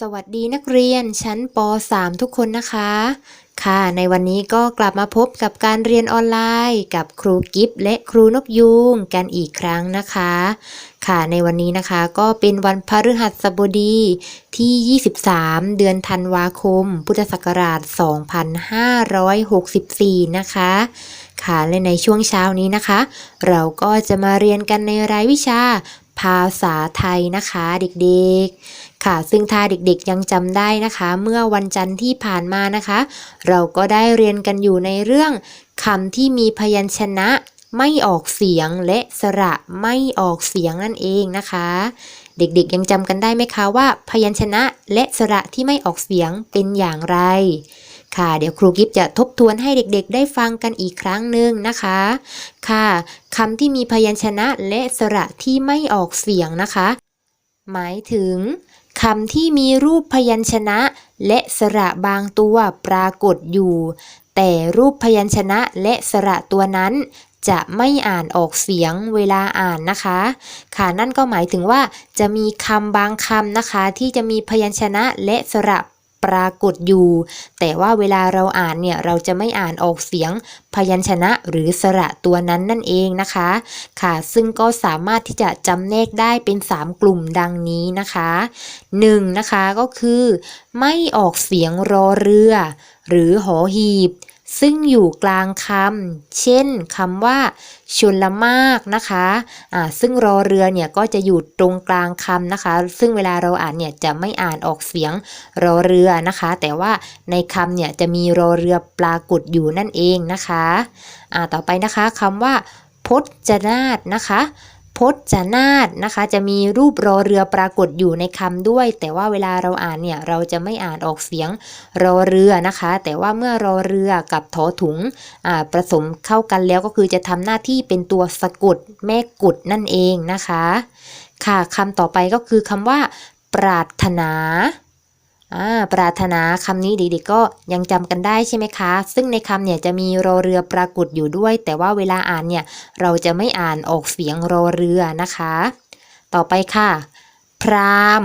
สวัสดีนักเรียนชั้นป .3 ทุกคนนะคะ ค่ะ ในวันนี้ก็กลับมาพบกับการเรียนออนไลน์ กับครูกิฟและครูนกยูงกันอีกครั้งนะคะ ค่ะ ในวันนี้นะคะก็เป็นวันพฤหัสบดีที่ 23 เดือนธันวาคม พุทธศักราช 2564 นะคะ ค่ะ และในช่วงเช้านี้นะคะ เราก็จะมาเรียนกันในรายวิชา ภาษาไทยนะคะเด็กๆ ค่ะ ซึ่งถ้าเด็กๆยังจำได้นะคะ เมื่อวันจันทร์ที่ผ่านมานะคะ เราก็ได้เรียนกันอยู่ในเรื่องคำที่มีพยัญชนะไม่ออกเสียงและสระไม่ออกเสียงนั่นเองนะคะ เด็กๆยังจำกันได้ไหมคะว่า พยัญชนะและสระที่ไม่ออกเสียงเป็นอย่างไร ค่ะ เดี๋ยวครูกิฟจะทบทวนให้เด็กๆ ได้ฟังกันอีกครั้งหนึ่งนะคะ ค่ะคำที่มีพยัญชนะและสระที่ไม่ออกเสียงนะคะ หมายถึงคำที่มีรูปพยัญชนะ และสระบางตัวปรากฏอยู่ แต่รูปพยัญชนะและสระตัวนั้นจะไม่อ่านออกเสียงเวลาอ่านนะคะ ค่ะนั่นก็หมายถึงว่าจะมีคำบางคำนะคะ ที่จะมีพยัญชนะและสระ ปรากฏอยู่ แต่ว่าเวลาเราอ่านเนี่ยเราจะไม่อ่านออกเสียงพยัญชนะหรือสระตัวนั้นนั่นเองนะคะ ค่ะ ซึ่งก็สามารถที่จะจำแนกได้เป็น 3 กลุ่มดังนี้นะคะ 1. นะคะก็คือ ไม่ออกเสียงรอเรือ หรือหอหีบ ซึ่งอยู่กลางคำ เช่นคำว่าชนละมากนะคะอ่าซึ่งรอเรือเนี่ยก็จะอยู่ตรงกลางคำนะคะ ซึ่งเวลาเราอ่านเนี่ยจะไม่อ่านออกเสียงรอเรือนะคะ แต่ว่าในคำเนี่ยจะมีรอเรือปรากฏอยู่นั่นเองนะคะอ่าต่อไปนะคะคำว่าพจนาตนะคะ พจนาตนะคะ จะมีรูปรอเรือปรากฏอยู่ในคำด้วย แต่ว่าเวลาเราอ่านเนี่ยเราจะไม่อ่านออกเสียงรอเรือนะคะ แต่ว่าเมื่อรอเรือกับถอถุงผสมเข้ากันแล้วก็คือจะทำหน้าที่เป็นตัวสะกดแม่กุดนั่นเองนะคะ ค่ะคำต่อไปก็คือคำว่า ปรารถนา อ่าปรารถนาคำนี้เด็กๆก็ยังจำกันได้ใช่ไหมคะ ซึ่งในคำเนี่ยจะมีรอเรือปรากฏอยู่ด้วย แต่ว่าเวลาอ่านเนี่ยเราจะไม่อ่านออกเสียงรอเรือนะคะ ต่อไปค่ะ พราม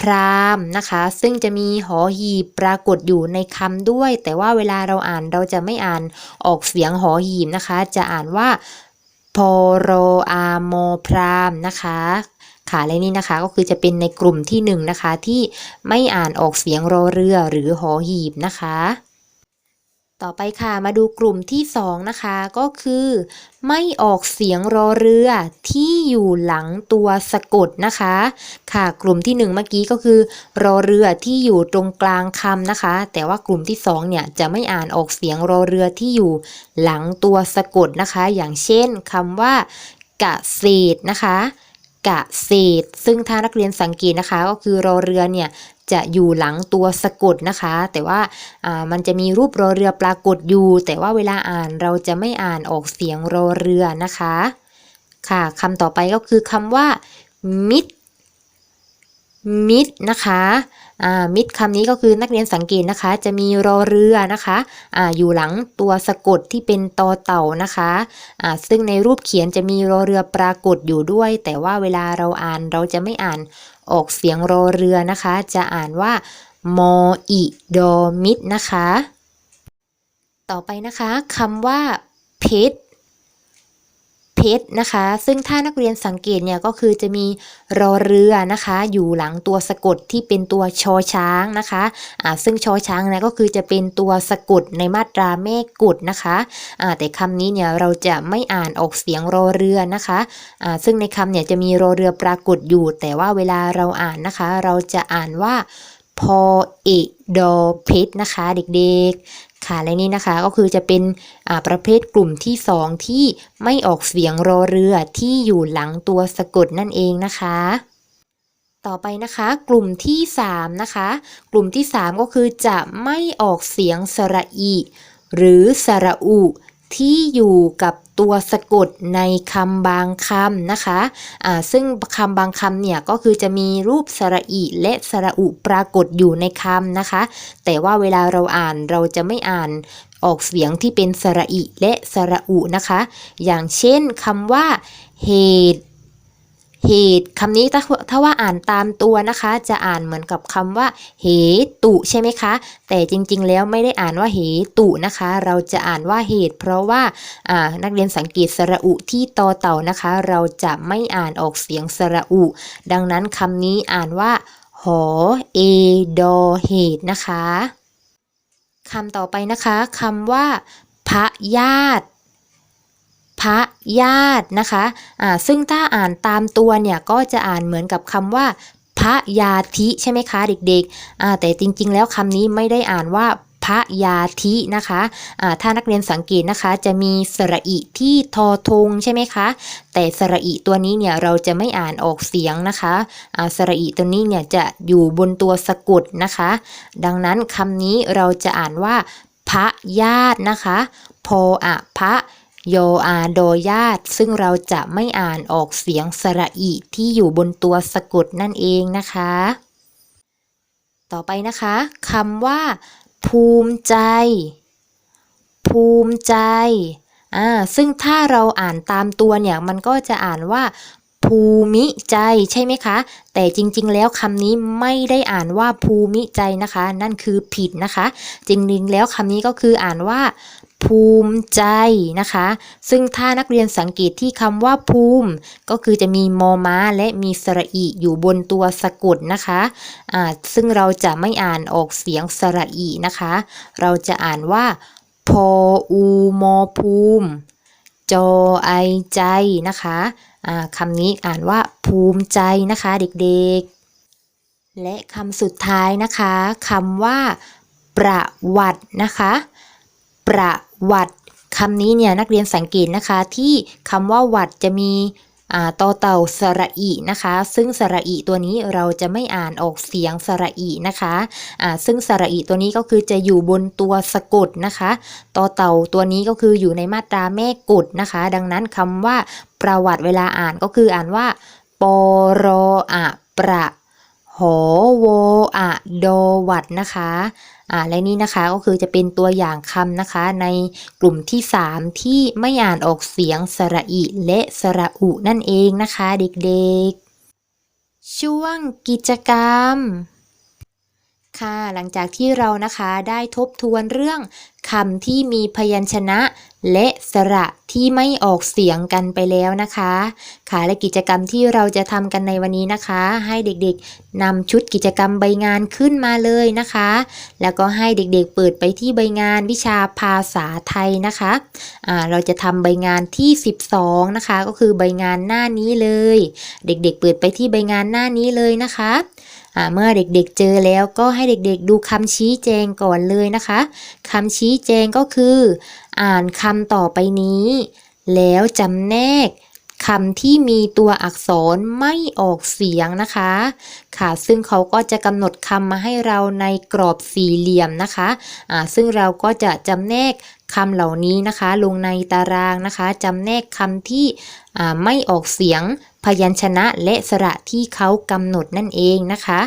พรามนะคะ ซึ่งจะมีหอหีบปรากฏอยู่ในคำด้วย แต่ว่าเวลาเราอ่านเราจะไม่อ่านออกเสียงหอหีบนะคะ จะอ่านว่าพโรอาโมพรามนะคะ ค่ะและนี่นะคะก็คือจะเป็นในกลุ่มที่หนึ่งนะคะที่ไม่อ่านออกเสียงรอเรือหรือหอหีบนะคะ ต่อไปค่ะมาดูกลุ่มที่สองนะคะก็คือ ไม่ออกเสียงรอเรือที่อยู่หลังตัวสะกดนะคะ ค่ะกลุ่มที่หนึ่งเมื่อกี้ก็คือ รอเรือที่อยู่ตรงกลางคำนะคะ แต่ว่ากลุ่มที่สองเนี่ยจะไม่อ่านออกเสียงรอเรือที่อยู่หลังตัวสะกดนะคะ อย่างเช่นคำว่ากะเศษนะคะ กะเศษ ซึ่งถ้านักเรียนสังเกตนะคะ ก็คือรอเรือเนี่ยจะอยู่หลังตัวสะกดนะคะ แต่ว่ามันจะมีรูปรอเรือปรากฏอยู่ แต่ว่าเวลาอ่านเราจะไม่อ่านออกเสียงรอเรือนะคะ ค่ะคำต่อไปก็คือคำว่ามิดมิดนะคะ มิดคำนี้ก็คือนักเรียนสังเกตนะคะ จะมีรอเรือนะคะออยู่หลังตัวสะกดที่เป็นตอเต่านะคะอ่าซึ่งในรูปเขียนจะมีรอเรือปรากฏอยู่ด้วย แต่ว่าเวลาเราอ่านเราจะไม่อ่านออกเสียงรอเรือนะคะ จะอ่านว่ามออิดอมิดนะคะ ต่อไปนะคะคำว่าเพชร เพชรนะคะ ซึ่งถ้านักเรียนสังเกตเนี่ยก็คือจะมีรอเรือนะคะ อยู่หลังตัวสะกดที่เป็นตัวชอช้างนะคะอ่าซึ่งชอช้างนี่ยก็คือจะเป็นตัวสะกดในมาตราแม่กุดนะคะอ่าแต่คำนี้เนี่ยเราจะไม่อ่านออกเสียงรอเรือนะคะอ่าซึ่งในคำเนี่ยจะมีรอเรือปรากฏอยู่ แต่ว่าเวลาเราอ่านนะคะ เราจะอ่านว่าพอเอกดอเพชรนะคะ เด็กๆ ค่ะและนี่นะคะก็คือจะเป็นประเภทกลุ่มที่ 2 ที่ไม่ออกเสียงรอเรือที่อยู่หลังตัวสะกดนั่นเองนะคะ ต่อไปนะคะ กลุ่มที่ 3 นะคะ กลุ่มที่ 3 ก็คือจะไม่ออกเสียงสระอีหรือสระอุ ที่อยู่กับตัวสะกดในคำบางคำนะคะอ่าซึ่งคำบางคำเนี่ยก็คือจะมีรูปสระอีและสระอุปรากฏอยู่ในคำนะคะ แต่ว่าเวลาเราอ่านเราจะไม่อ่านออกเสียงที่เป็นสระอิและสระอุนะคะ อย่างเช่นคำว่า เหตุ เหตุคำนี้ถ้าถ้าว่าอ่านตามตัวนะคะ จะอ่านเหมือนกับคำว่า เหตุ ใช่ไหมคะ แต่จริงๆ แล้วไม่ได้อ่านว่าเหตุนะคะ เราจะอ่านว่าเหตุ เพราะว่าอ่านักเรียนสังเกตสระอุที่ตอเต่านะคะ เราจะไม่อ่านออกเสียงสระอุ ดังนั้นคำนี้อ่านว่า หอเอดอเหตุนะคะคำต่อไปนะคะคำว่าพระญาติ พระญาตินะคะอ่าซึ่งถ้าอ่านตามตัวเนี่ยก็จะอ่านเหมือนกับคำว่าพระยาธิใช่ไหมคะเด็กๆอ่าแต่จริงๆ แล้วคำนี้ไม่ได้อ่านว่าพระยาธินะคะอ่าถ้านักเรียนสังเกตนะคะ จะมีสระอิที่ทอทงใช่ไหมคะ แต่สระอิตัวนี้เนี่ยเราจะไม่อ่านออกเสียงนะคะอ่าสระอิตัวนี้เนี่ยจะอยู่บนตัวสะกดนะคะ ดังนั้นคำนี้เราจะอ่านว่าพระญาตินะคะ พออะพระ โยอาโดญาตซึ่งเราจะไม่อ่านออกเสียงสระอิที่อยู่บนตัวสะกดนั่นเองนะคะ ต่อไปนะคะคำว่า ภูมิใจ ภูมิใจอ่าซึ่งถ้าเราอ่านตามตัวเนี่ยมันก็จะอ่านว่า ภูมิใจใช่ไหมคะ แต่จริง ๆ แล้วคำนี้ไม่ได้อ่านว่าภูมิใจนะคะ นั่นคือผิดนะคะ จริงๆแล้วคำนี้ก็คืออ่านว่า ภูมิใจนะคะ ซึ่งถ้านักเรียนสังเกตที่คำว่าภูมิ ก็คือจะมีมอม้าและมีสระอิอยู่บนตัวสะกดนะคะอ่าซึ่งเราจะไม่อ่านออกเสียงสระอินะคะ เราจะอ่านว่าพออูมอภูมิจอไอใจนะคะอ่าคำนี้อ่านว่าภูมิใจนะคะเด็กๆ และคำสุดท้ายนะคะคำว่าประวัตินะคะ ประวัติคำนี้เนี่ยนักเรียนสังเกตนะคะที่คำว่าวัดจะมีต่อเต่าสระอีนะคะ ซึ่งสระอีตัวนี้เราจะไม่อ่านออกเสียงสระอีนะคะอ่าซึ่งสระอีตัวนี้ก็คือจะอยู่บนตัวสะกดนะคะต่อเต่าตัวนี้ก็คืออยู่ในมาตราแม่กดนะคะ ดังนั้นคำว่าประวัติเวลาอ่านก็คืออ่านว่าปรอะประหอวอะดวัดนะคะ อ่าและนี่นะคะก็คือจะเป็นตัวอย่างคำนะคะ ในกลุ่มที่ 3 ที่ไม่อ่านออกเสียงสระอิและสระอุนั่นเองนะคะ เด็กๆ ช่วงกิจกรรมค่ะหลังจากที่เรานะคะได้ทบทวนเรื่อง คำที่มีพยัญชนะและสระที่ไม่ออกเสียงกันไปแล้วนะคะ ค่ะและกิจกรรมที่เราจะทำกันในวันนี้นะคะ ให้เด็กๆนำชุดกิจกรรมใบงานขึ้นมาเลยนะคะ แล้วก็ให้เด็กๆเปิดไปที่ใบงานวิชาภาษาไทยนะคะอ่าเราจะทำใบงานที่ 12 นะคะ ก็คือใบงานหน้านี้เลย เด็กๆเปิดไปที่ใบงานหน้านี้เลยนะคะ เมื่อเด็กๆเจอแล้วก็ให้เด็กๆดูคำชี้แจงก่อนเลยนะคะคำชี้แจงก็คือ อ่านคำต่อไปนี้ แล้วจำแนก คำที่มีตัวอักษรไม่ออกเสียงนะคะ ค่ะ ซึ่งเขาก็จะกำหนดคำมาให้เราในกรอบสี่เหลี่ยมนะคะอ่าซึ่งเราก็จะจำแนกคำเหล่านี้นะคะ ลงในตารางนะคะจำแนกคำที่อ่าไม่ออกเสียง พยัญชนะและสระที่เขากำหนดนั่นเองนะคะ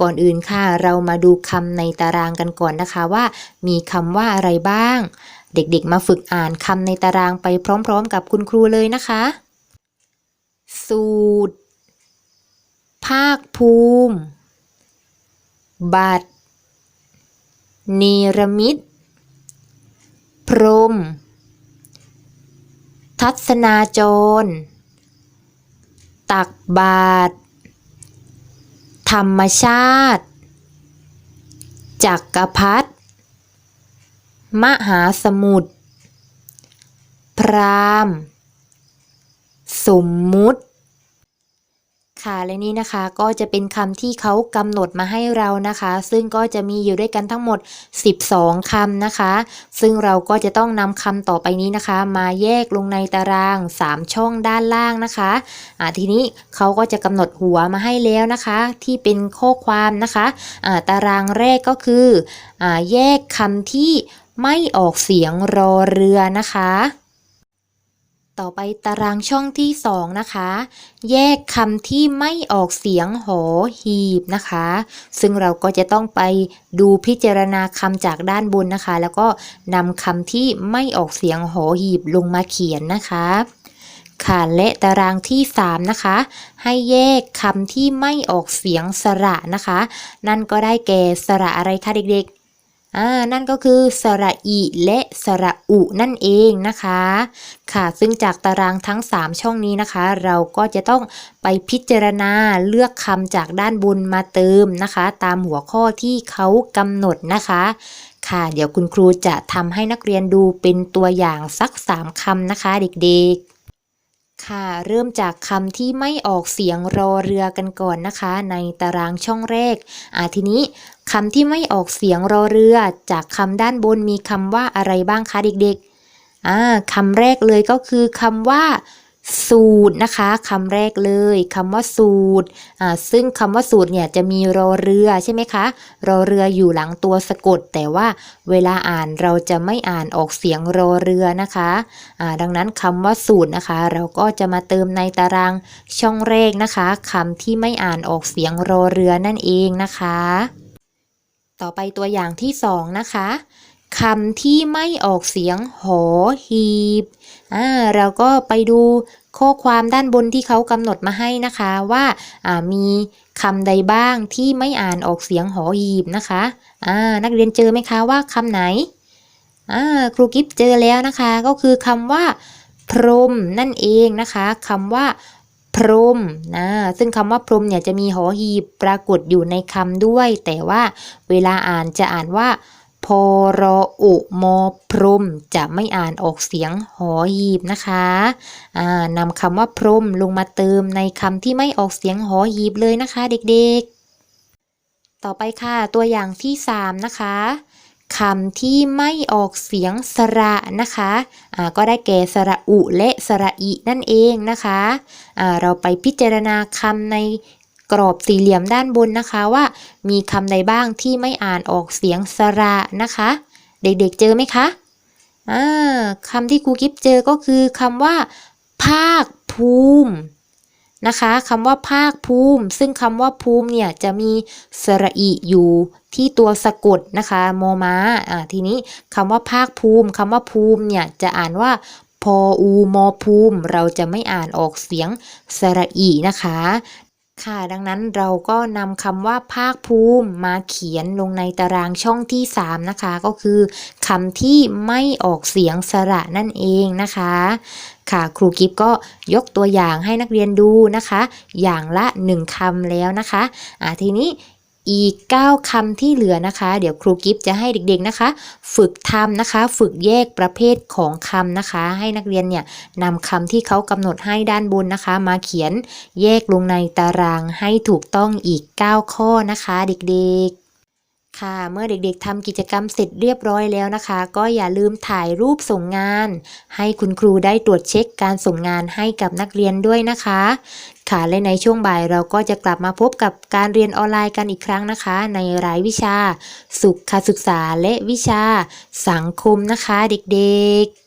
ก่อนอื่นค่ะเรามาดูคำในตารางกันก่อนนะคะว่า มีคำว่าอะไรบ้าง เด็กๆมาฝึกอ่านคำในตารางไปพร้อม ๆ กับคุณครูเลยนะคะ สูตร ภาคภูมิ บัตรเนรมิต พรหมทัศนาจร ตักบาตร ธรรมชาติ จักรพรรดิมหาสมุทร พราม สมมุติ ค่ะและนี่นะคะก็จะเป็นคำที่เขากำหนดมาให้เรานะคะ ซึ่งก็จะมีอยู่ด้วยกันทั้งหมด 12 คำนะคะ ซึ่งเราก็จะต้องนำคำต่อไปนี้นะคะ มาแยกลงในตาราง 3 ช่องด้านล่างนะคะอ่าทีนี้เขาก็จะกำหนดหัวมาให้แล้วนะคะ ที่เป็นข้อความนะคะอ่าตารางแรกก็คืออ่าแยกคำที่ไม่ออกเสียงรอเรือนะคะ ต่อไปตารางช่องที่ 2 นะคะ แยกคำที่ไม่ออกเสียงหอหีบนะคะ ซึ่งเราก็จะต้องไปดูพิจารณาคำจากด้านบนนะคะ แล้วก็นำคำที่ไม่ออกเสียงหอหีบลงมาเขียนนะคะค่ะและตารางที่ 3 นะคะ ให้แยกคำที่ไม่ออกเสียงสระนะคะ นั่นก็ได้แก่สระอะไรคะเด็ก อ่านั่นก็คือสระอีและสระอุนั่นเองนะคะ ค่ะ ซึ่งจากตารางทั้ง 3 ช่องนี้นะคะ เราก็จะต้องไปพิจารณาเลือกคำจากด้านบนมาเติมนะคะ ตามหัวข้อที่เขากำหนดนะคะค่ะ เดี๋ยวคุณครูจะทำให้นักเรียนดูเป็นตัวอย่างสัก 3คำนะคะเด็กๆ ค่ะ เริ่มจากคำที่ไม่ออกเสียงรอเรือกันก่อนนะคะ ในตารางช่องแรกอ่าทีนี้คำที่ไม่ออกเสียงรอเรือ จากคำด้านบนมีคำว่าอะไรบ้างคะเด็กๆอ่าคำแรกเลยก็คือคำว่า สูตรนะคะคำแรกเลยคำว่าสูตรอ่าซึ่งคำว่าสูตรเนี่ยจะมีรอเรือใช่ไหมคะรอเรืออยู่หลังตัวสะกด แต่ว่าเวลาอ่านเราจะไม่อ่านออกเสียงรอเรือนะคะอ่าดังนั้นคำว่าสูตรนะคะ เราก็จะมาเติมในตารางช่องแรกนะคะคำที่ไม่อ่านออกเสียงรอเรือนั่นเองนะคะ ต่อไปตัวอย่างที่สองนะคะคำที่ไม่ออกเสียงหอหีบ อ่าเราก็ไปดูข้อความด้านบนที่เขากำหนดมาให้นะคะว่าอ่ามีคำใดบ้างที่ไม่อ่านออกเสียงหอหีบนะคะอ่านักเรียนเจอไหมคะว่าคำไหนอ่าครูกิฟเจอแล้วนะคะก็คือคำว่า พรมนั่นเองนะคะคำว่าพรมนะซึ่งคำว่าพรมเนี่ยจะมีหอหีบปรากฏอยู่ในคำด้วย แต่ว่าเวลาอ่านจะอ่านว่า พอรออุมอพรมจะไม่อ่านออกเสียงหอหีบนะคะนำคำว่าพรมลงมาเติมในคำที่ไม่ออกเสียงหอหีบเลยนะคะ เด็กๆ ต่อไปค่ะตัวอย่างที่ 3 นะคะคำที่ไม่ออกเสียงสระนะคะอ่าก็ได้แก่สระอุและสระอินั่นเองนะคะอ่าเราไปพิจารณาคำใน กรอบสี่เหลี่ยมด้านบนนะคะว่า มีคำใดบ้างที่ไม่อ่านออกเสียงสระนะคะ เด็กๆเจอไหมคะอ่าคำที่ครูกิฟเจอก็คือคำว่า ภาคภูมินะคะคำว่าภาคภูมิ ซึ่งคำว่าภูมิเนี่ยจะมีสระอิอยู่ที่ตัวสะกดนะคะโมมาอ่าทีนี้คำว่าภาคภูมิคำว่าภูมิเนี่ยจะอ่านว่าพออูมอภูมิ เราจะไม่อ่านออกเสียงสระอีนะคะ ค่ะดังนั้นเราก็นำคำว่าภาคภูมิมาเขียนลงในตารางช่องที่ 3 นะคะ ก็คือคำที่ไม่ออกเสียงสระนั่นเองนะคะ ค่ะครูกิฟก็ยกตัวอย่างให้นักเรียนดูนะคะ อย่างละ 1คำแล้วนะคะอ่าทีนี้ อีก 9คำที่เหลือนะคะ เดี๋ยวครูกิฟจะให้เด็กๆนะคะ ฝึกทำนะคะ ฝึกแยกประเภทของคำนะคะ ให้นักเรียนเนี่ยนำคำที่เขากำหนดให้ด้านบนนะคะ มาเขียนแยกลงในตารางให้ถูกต้องอีก 9 ข้อนะคะ เด็กๆ ค่ะ เมื่อเด็กๆทำกิจกรรมเสร็จเรียบร้อยแล้วนะคะ ก็อย่าลืมถ่ายรูปส่งงาน ให้คุณครูได้ตรวจเช็คการส่งงานให้กับนักเรียนด้วยนะคะ ค่ะและในช่วงบ่ายเราก็จะกลับมาพบกับการเรียนออนไลน์กันอีกครั้งนะคะ ในรายวิชา สุขศึกษาและวิชา สังคมนะคะ เด็กๆ